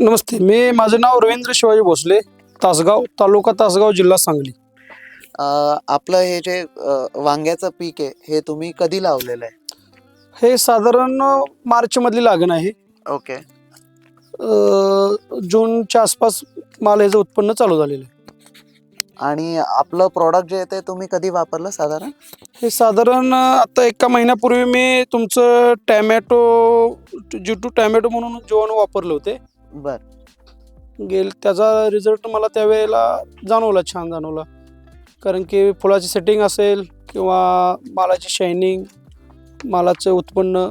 नमस्ते मी माझं नाव रवींद्र शिवाजी भोसले तासगाव तालुका तासगाव जिल्हा सांगली. अ, आपलं हे जे अ, वांग्याचं पीक आहे हे तुम्ही कधी लावलेलं आहे? हे साधारण मार्च मधली लागण आहे. ओके. अं, जूनच्या आसपास माल ह्याचं उत्पन्न चालू झालेलं आहे. आणि आपलं प्रॉडक्ट जे आहे ते तुम्ही कधी वापरलं साधारण? हे साधारण आता एका महिन्यापूर्वी मी तुमचं टॅमॅटो जी टू टॅमॅटो म्हणून जीवाणू वापरले होते. बर. गेल त्याचा रिझल्ट मला त्यावेळेला जाणवला छान जाणवला. कारण की फुलाची सेटिंग असेल किंवा मालाची शायनिंग मालाचं उत्पन्न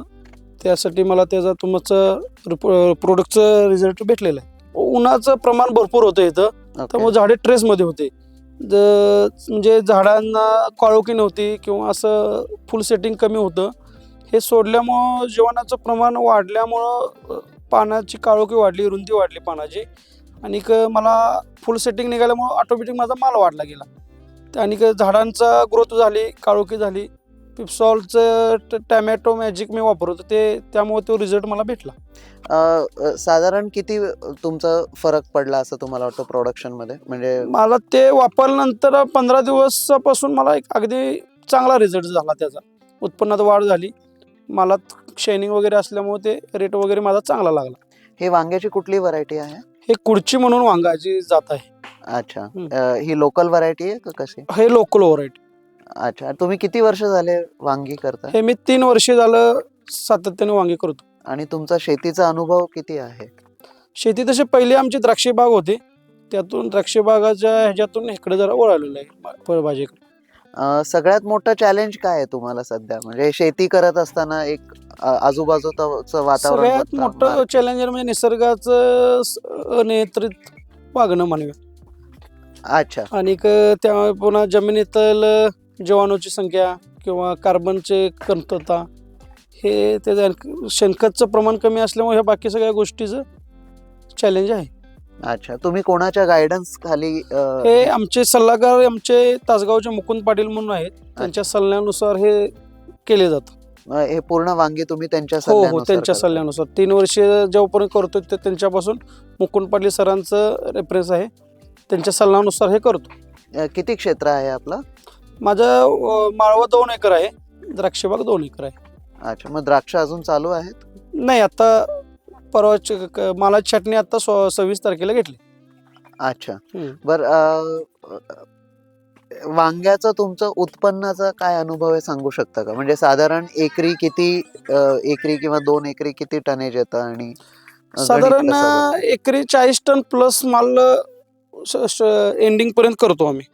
त्यासाठी मला त्याचा तुमचं प्रोडक्टचं रिझल्ट भेटलेलं आहे. उन्हाचं प्रमाण भरपूर होतं इथं. त्यामुळे झाडे ट्रेसमध्ये होते. ज म्हणजे झाडांना काळोखी नव्हती किंवा असं फुल सेटिंग कमी होतं. हे सोडल्यामुळं जीवनाचं प्रमाण वाढल्यामुळं पानाची काळोखी वाढली रुंदी वाढली पानाची. आणि क मला फुल सेटिंग निघाल्यामुळं ऑटोमॅटिक माझा माल वाढला गेला. आणि झाडांचा ग्रोथ झाली काळोखी झाली. पिप्सॉलचं ट- टॅमॅटो मॅजिक मी वापरतो ते त्यामुळे तो रिझल्ट मला भेटला. साधारण किती तुमचा फरक पडला असं तुम्हाला वाटतं प्रोडक्शनमध्ये? म्हणजे मला ते वापरल्यानंतर पंधरा दिवसापासून मला एक अगदी चांगला रिझल्ट झाला त्याचा. उत्पन्नात वाढ झाली. मला शायनिंग वगैरे असल्यामुळे ते रेट वगैरे माझा चांगला लागला. हे वांग्याची कुठली व्हरायटी आहे? हे कुडची म्हणून वांगाची जात आहे. अच्छा. अ, ही लोकल व्हरायटी आहे का कशी? हे लोकल व्हरायटी अच्छा. तुम्ही किती वर्ष झाले वांगी करता? हे मी तीन वर्षे झालं सातत्याने वांगे करतो. आणि तुमचा शेतीचा अनुभव किती आहे? शेती तसे पहिले आमची द्राक्षे बाग होते. त्यातून द्राक्षे बागाच्या ह्याच्यातून इकडे जरा वळालेलं आहे. फळभाजीकडे अ, सगळ्यात मोठं चॅलेंज काय आहे तुम्हाला सध्या? म्हणजे शेती करत असताना एक आजूबाजूचं वातावरण सगळ्यात बघता, मोठं. चॅलेंजर म्हणजे निसर्गाचं स- अनियंत्रित वागणं म्हणूया अच्छा. आणि त्यामुळे पुन्हा जमिनीतील जीवाणूची संख्या किंवा कार्बनचे कमतरता हे ते शेणखतचं प्रमाण कमी असल्यामुळे ह्या बाकी सगळ्या गोष्टीचं चॅलेंज आहे. अच्छा तुम्ही कोणाच्या गायडन्स खाली अ, हे आमचे सल्लागार आमचे तासगावचे मुकुंद पाटील म्हणून आहेत. त्यांच्या सल्ल्यानुसार हे केले जातं. अ, हे पूर्ण वांगी तुम्ही त्यांच्या हो हो सल्ल्यानुसार त्यांच्या करता? सल्ल्यानुसार. तीन वर्षे जेव्हापर्यंत करतो ते त्यांच्यापासून मुकुंद पाटील सरांचं रेफरन्स आहे. त्यांच्या सल्ल्यानुसार हे करतो. अ, किती क्षेत्र आहे आपलं? माझं अं, माळवा दोन एकर आहे. द्राक्षबाग दोन एकर आहे. अच्छा मग द्राक्ष अजून चालू आहेत? नाही आता परवाची क- मालाची छाटणी आता सो- सव्वीस तारखेला घेतली अच्छा हम्म. बर वांग्याचं तुमचं उत्पन्नाचा काय अनुभव आहे सांगू शकता का म्हणजे साधारण एकरी किती अ, एकरी किंवा दोन एकरी किती टनेज येतं आणि अ, गणित साधारण कसं बसतं? एकरी चाळीस टन प्लस माल एंडिंग पर्यंत करतो आम्ही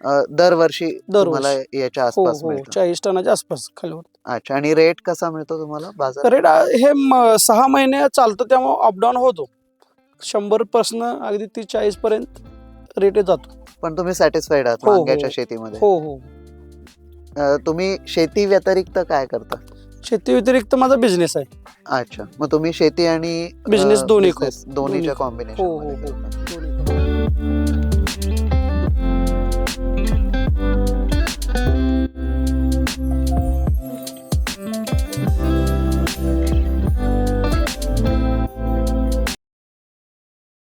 अ, दरवर्षी दरवर्षी. तुम्हाला याच्या हो आसपास हो मिळतं चाळीस टनाच्या आसपास खाली अच्छा आणि रेट कसा मिळतो तुम्हाला बाजार रेट हे म- सहा महिने चालतं त्यामुळे अपडाऊन होतो शंभर पासन अगदी ती चाळीस पर्यंत रेट जातो पण तुम्ही सॅटिस्फाईड आहात हो, हो. वांग्याच्या शेतीमध्ये हो हो अ, तुम्ही शेती व्यतिरिक्त काय करता शेती व्यतिरिक्त माझा बिझनेस आहे अच्छा मग तुम्ही शेती आणि Business अ, दोन्ही business. दोन्हीच्या दोन्ही. हो, हो, कॉम्बिनेशन.